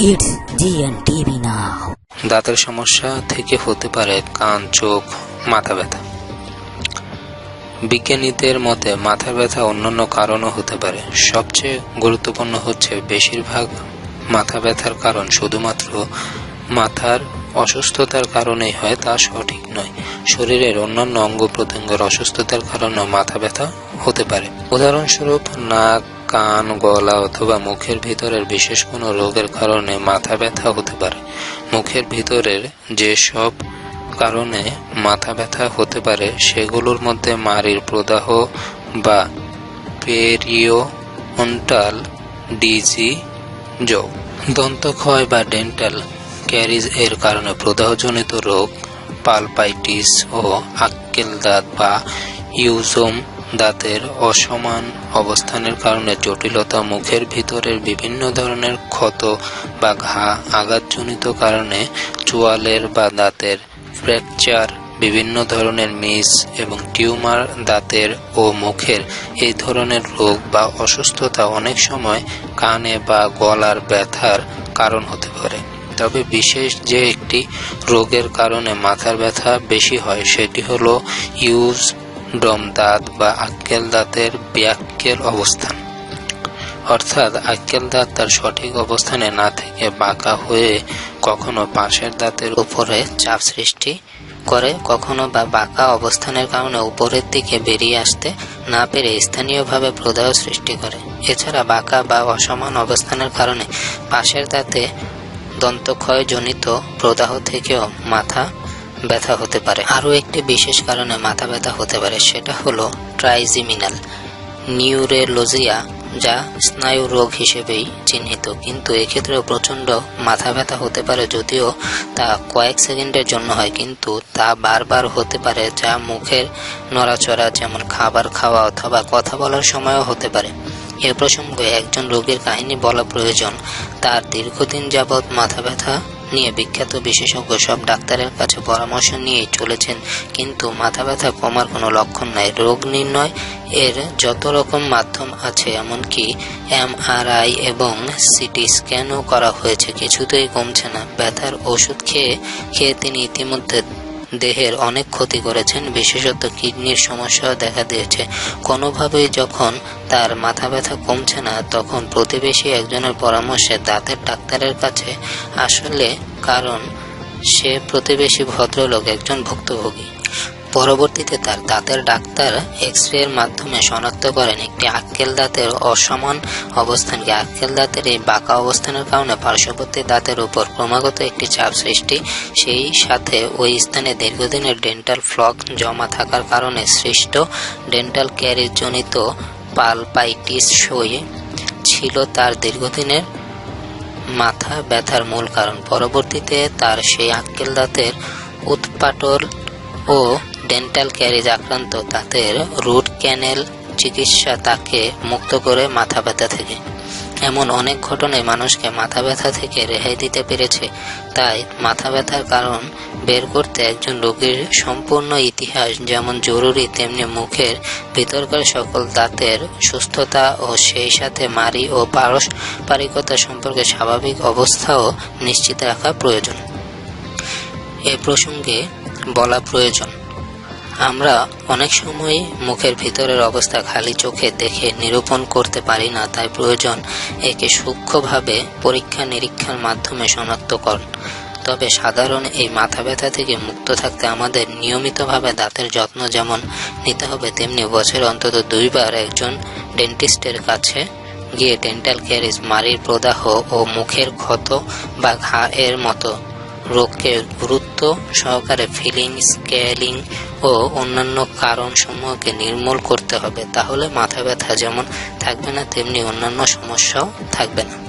It's GNTV now. দাঁতের সমস্যা থেকে হতে পারে কান, চোখ, মাথা ব্যথা। বিজ্ঞানীদের মতে মাথা ব্যথা অন্যান্য কারণও হতে পারে। সবচেয়ে গুরুত্বপূর্ণ হচ্ছে বেশিরভাগ মাথা ব্যথার কারণ শুধুমাত্র মাথার অসুস্থতার কারণেই হয়, তা সঠিক নয়। শরীরের অন্যান্য অঙ্গ প্রত্যঙ্গের অসুস্থতার কারণেও মাথা ব্যথা হতে পারে। উদাহরণস্বরূপ নাক কান, গলা অথবা মুখের ভিতরের বিশেষ কোনো রোগের কারণে মাথা ব্যথা হতে পারে। মুখের ভিতরের যেসব কারণে মাথা ব্যথা হতে পারে, সেগুলোর মধ্যে মাড়ির প্রদাহ বা পেরিওন্টাল ডিজি যোগ, দন্তক্ষয় বা ডেন্টাল ক্যারিজ এর কারণে প্রদাহজনিত রোগ, পালপাইটিস ও আক্কেল দাঁত বা ইউজোম দাঁতের অসমান অবস্থানের কারণে জটিলতা মুখের ভিতরের বিভিন্ন ধরনের ক্ষত বা ঘা আঘাতজনিত কারণে চোয়ালের বা দাঁতের ফ্র্যাকচার, বিভিন্ন ধরনের মিস এবং টিউমার দাঁতের ও মুখের এই ধরনের রোগ বা অসুস্থতা অনেক সময় কানে বা গলার ব্যথার কারণ হতে পারে। তবে বিশেষ যে একটি রোগের কারণে মাথার ব্যথা বেশি হয়, সেটি হলো ইউজ ডম দাঁত বা আক্কেল দাঁতের ব্যাক্কেল অবস্থান। অর্থাৎ আক্কেল দাঁত তার সঠিক অবস্থানে না থেকে বাঁকা হয়ে কখনো পাশের দাঁতের উপরে চাপ সৃষ্টি করে, কখনো বা বাঁকা অবস্থানের কারণে উপরের দিকে বেরিয়ে আসতে না পেরে স্থানীয়ভাবে প্রদাহ সৃষ্টি করে। এছাড়া বাঁকা বা অসমান অবস্থানের কারণে পাশের দাঁতে দন্তক্ষয়জনিত প্রদাহ থেকেও মাথা ব্যথা হতে পারে। আরও একটি বিশেষ কারণে মাথা ব্যথা হতে পারে, সেটা হলো ট্রাইজিমিনাল নিউরেলজিয়া যা স্নায়ু রোগ হিসেবেই চিহ্নিত। কিন্তু এক্ষেত্রেও প্রচণ্ড মাথা ব্যথা হতে পারে, যদিও তা কয়েক সেকেন্ডের জন্য হয়, কিন্তু তা বারবার হতে পারে, যা মুখের নড়াচড়া, যেমন খাবার খাওয়া অথবা কথা বলার সময়ও হতে পারে। এ প্রসঙ্গে একজন রোগীর কাহিনী বলা প্রয়োজন। তার দীর্ঘদিন যাবৎ মাথা ব্যথা নিয়ে বিখ্যাত বিশেষজ্ঞ সব ডাক্তারের কাছে পরামর্শ নিয়ে চলেছেন। কিন্তু মাথা ব্যথা কমার কোনো লক্ষণ নাই। রোগ নির্ণয় এর যত রকম মাধ্যম আছে, এমনকি এমআরআই এবং সিটি স্ক্যানও করা হয়েছে, কিছুতেই কমছে না। ব্যথার ওষুধ খেয়ে খেয়ে তিনি ইতিমধ্যে দেহের অনেক ক্ষতি করেছেন, বিশেষত কিডনির সমস্যাও দেখা দিয়েছে। কোনোভাবেই যখন তার মাথা ব্যথা কমছে না, তখন প্রতিবেশী একজনের পরামর্শে দাঁতের ডাক্তারের কাছে আসলে কারণ, সে প্রতিবেশী ভদ্রলোক একজন ভুক্তভোগী। পরবর্তীতে তার দাঁতের ডাক্তার এক্স রে এর মাধ্যমে শনাক্ত করেন একটি আক্কেল দাঁতের অসমান অবস্থানকে। আক্কেল দাঁতের এই বাঁকা অবস্থানের কারণে পার্শ্ববর্তী দাঁতের উপর ক্রমাগত একটি চাপ সৃষ্টি। সেই সাথে ওই স্থানে দীর্ঘদিনের ডেন্টাল ফ্লক জমা থাকার কারণে সৃষ্ট ডেন্টাল ক্যারিজ জনিত পালপাইটিস সই ছিল তার দীর্ঘদিনের মাথা ব্যথার মূল কারণ। পরবর্তীতে তার সেই আক্কেল দাঁতের উৎপাটল ও ডেন্টাল ক্যারিজ আক্রান্ত দাঁতের রুট ক্যানেল চিকিৎসা তাকে মুক্ত করে মাথা ব্যথা থেকে। এমন অনেক ঘটনায় মানুষকে মাথা ব্যথা থেকে রেহাই দিতে পেরেছে। তাই মাথা ব্যথার কারণ বের করতে একজন রোগীর সম্পূর্ণ ইতিহাস যেমন জরুরি, তেমনি মুখের ভিতরকার সকল দাঁতের সুস্থতা ও সেই সাথে মারি ও পারস্পরিকতা সম্পর্কে স্বাভাবিক অবস্থাও নিশ্চিত রাখা প্রয়োজন। এ প্রসঙ্গে বলা প্রয়োজন। আমরা অনেক সময় মুখের ভিতরের অবস্থা খালি চোখে দেখে নিরূপণ করতে পারি না, তাই প্রয়োজন একে সূক্ষ্মভাবে পরীক্ষা নিরীক্ষার মাধ্যমে শনাক্তকরণ তবে সাধারণ এই মাথা ব্যথা থেকে মুক্ত থাকতে আমাদের নিয়মিতভাবে দাঁতের যত্ন যেমন নিতে হবে, তেমনি বছরে অন্তত দুইবার একজন ডেন্টিস্টের কাছে গিয়ে ডেন্টাল ক্যারিজ মারির প্রদাহ ও মুখের ক্ষত বা ঘা এর মতো রোগকে গুরুত্ব সহকারে ফিলিং, স্কেলিং ও অন্যান্য কারণসমূহকে নির্মূল করতে হবে, তাহলে মাথা ব্যথা যেমন থাকবে না, তেমনি অন্যান্য সমস্যাও থাকবে না।